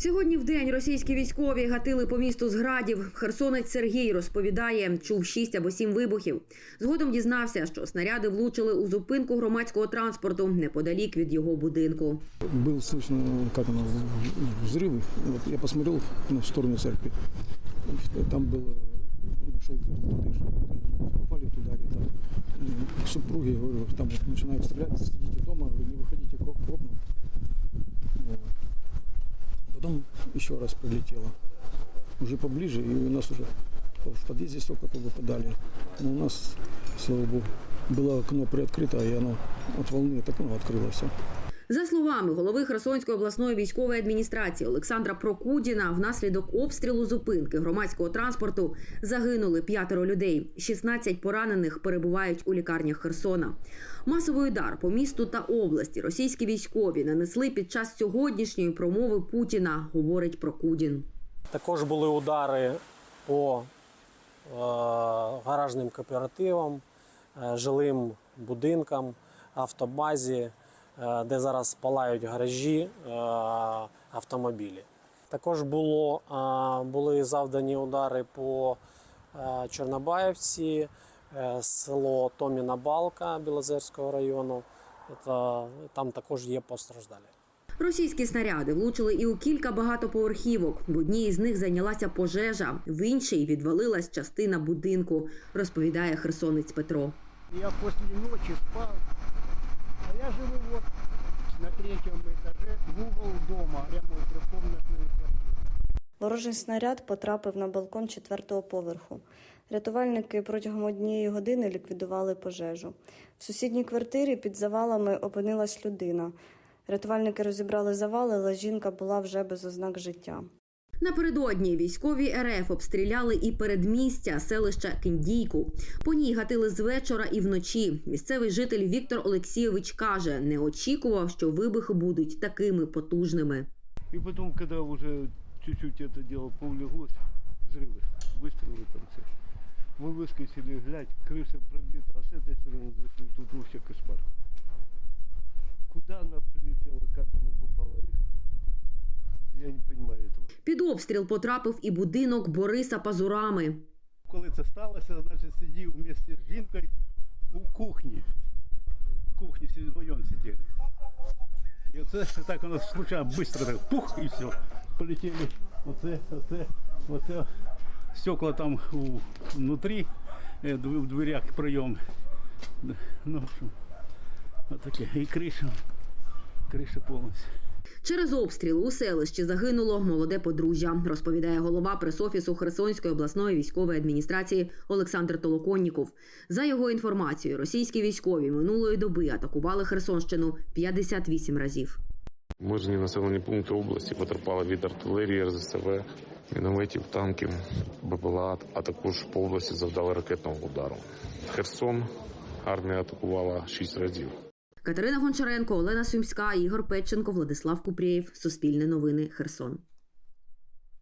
Сьогодні в день російські військові гатили по місту з градів. Херсонець Сергій розповідає, чув шість або сім вибухів. Згодом дізнався, що снаряди влучили у зупинку громадського транспорту неподалік від його будинку. Был слышно, как оно, взрывы. Вот я посмотрел ну, в сторону церкви. Там было, ну, шел туда, попали туда где-то. М, К супруге, говорю, там вот начинают стрелять, сидите дома, еще раз прилетело. Уже поближе, и у нас уже в подъезде стекла повыпадали. Но у нас, слава богу, было окно приоткрыто, и оно от волны так оно открылось. За словами голови Херсонської обласної військової адміністрації Олександра Прокудіна, внаслідок обстрілу зупинки громадського транспорту загинули п'ятеро людей. 16 поранених перебувають у лікарнях Херсона. Масовий удар по місту та області російські військові нанесли під час сьогоднішньої промови Путіна, говорить Прокудін. Також були удари по е, гаражним кооперативам, е, жилим будинкам, автобазі, де зараз палають гаражі, е, автомобілі. Також було, е, були завдані удари по е, Чорнобаївці, е, село Томіна Балка Білозерського району. Там також є постраждалі. Російські снаряди влучили і у кілька багатоповерхівок. В одній із них зайнялася пожежа, в іншій відвалилась частина будинку, розповідає херсонець Петро. Я после ночи спал, а я живу вот на третьем этаже, в угол дома, прямо в трехкомнатную. Ворожий снаряд потрапив на балкон четвертого поверху. Рятувальники протягом однієї години ліквідували пожежу. В сусідній квартирі під завалами опинилась людина. Рятувальники розібрали завали, але жінка була вже без ознак життя. Напередодні військові РФ обстріляли і передмістя селища Кіндійку. По ній гатили з вечора і вночі. Місцевий житель Віктор Олексійович каже, не очікував, що вибухи будуть такими потужними. И потом, когда уже чуть-чуть это дело поулеглось, взрывы, выстрелы там все. Мы выскочили, глядь, крыша пробита, а с этой стороны зашли, тут вообще кошмар. Куда Під обстріл потрапив і будинок Бориса Пазурами. Коли це сталося, значить сидів вместе з жінкою у кухні. В кухні вдвоєм сиділи. І оце так воно случайно швидко так пух і все. Полетіли оце, оце, оце. Стекла там у, внутрі, е, в дверях прийом. Ну, в отаке. І криша, криша повністю. Через обстріл у селищі загинуло молоде подружжя, розповідає голова пресофісу Херсонської обласної військової адміністрації Олександр Толоконніков. За його інформацією, російські військові минулої доби атакували Херсонщину 58 разів. Мирні населені пункти області потерпали від артилерії, РЗСВ, мінометів, танків, БПЛА, а також по області завдали ракетного удару. Херсон армія атакувала шість разів. Катерина Гончаренко, Олена Сумська, Ігор Петченко, Владислав Купрієв. Суспільне новини. Херсон.